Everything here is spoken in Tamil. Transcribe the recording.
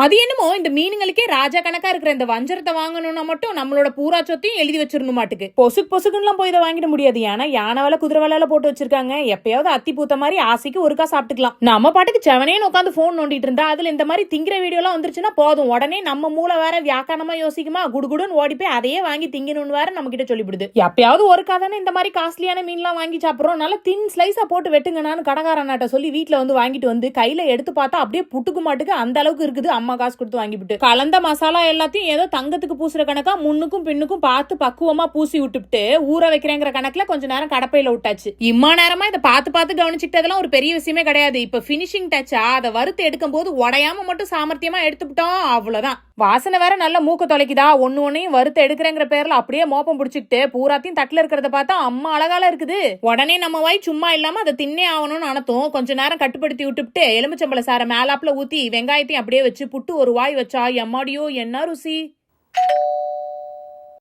அது என்னமோ இந்த மீனுங்களுக்கே ராஜா கணக்கா இருக்கிற இந்த வஞ்சரத்தை வாங்கணும்னா மட்டும் நம்மளோட பூரா சொத்தையும் எழுதி வச்சிடணும் மாட்டுக்கு பொசுக்கு பொசுக்குன்னுலாம் போய் இதை வாங்கிட முடியாது. ஏன்னா யானை வேலை குதிரை வேலையில போட்டு வச்சிருக்காங்க. எப்பயாவது அத்தி பூத்த மாதிரி ஆசைக்கு ஒருக்கா சாப்பிட்டுக்கலாம். நம்ம பாட்டுக்கு செவனேன்னு உட்காந்து போன் நோண்டிட்டு இருந்தா அதுல இந்த மாதிரி திங்கிற வீடியோலாம் வந்துருச்சுன்னா போதும். உடனே நம்ம மூளை வேற வியாக்கானமா யோசிக்குமா? குடுகுடுன்னு ஓடி போய் அதையே வாங்கி திங்கணும்னு வேற நம்ம கிட்ட சொல்லிவிடுது. எப்பயாவது ஒருக்கா தானே இந்த மாதிரி காஸ்ட்லியான மீன்லாம் வாங்கி சாப்பிடுறோம். நல்லா தின் ஸ்லைஸா போட்டு வெட்டுங்கனான்னு கடைக்காரனாட்ட சொல்லி வீட்டுல வந்து வாங்கிட்டு வந்து கையில எடுத்து பார்த்தா அப்படியே புட்டுக்கு மாட்டுக்கு அந்த அளவுக்கு இருக்குது. அம்மா அம்மா காசு கொடுத்து வாங்கிவிட்டு கலந்த மசாலா எல்லாத்தையும் ஏதோ தங்கத்துக்கு பூசுற கணக்கா முன்னுக்கும் பின்னுக்கும் பார்த்து பக்குவமா பூசி விட்டுவிட்டு ஊற வைக்கிறேங்கிற கணக்குல கொஞ்ச நேரம் கடப்பையில விட்டாச்சு. இம்மா நேரமா இதை பார்த்து பார்த்து கவனிச்சுக்கிட்டதெல்லாம் ஒரு பெரிய விஷயமே கிடையாது. இப்ப பினிஷிங் டச்சா அதை வறுத்து எடுக்கும் போது உடையாம மட்டும் சாமர்த்தியமா எடுத்துக்கிட்டோம் அவ்வளவுதான். வாசனை வேற நல்ல மூக்க தொலைக்குதா? ஒன்னு ஒன்னையும் வறுத்து எடுக்கிறேங்கிற பேர்ல அப்படியே மோப்பம் பிடிச்சிக்கிட்டு பூராத்தையும் தட்டுல இருக்கிறத பார்த்தா அம்மா அழகால இருக்குது. உடனே நம்ம வாய் சும்மா இல்லாம அதை தின்னே ஆகணும்னு அனத்தும் கொஞ்ச நேரம் கட்டுப்படுத்தி விட்டுவிட்டு எலுமிச்சம்பள சாரை மேலாப்ல ஊத்தி வெங்காயத்தையும் அப்படியே வச்சு புட்டு ஒரு வாய் வச்சா எம்மாடியோ என்ன ருசி?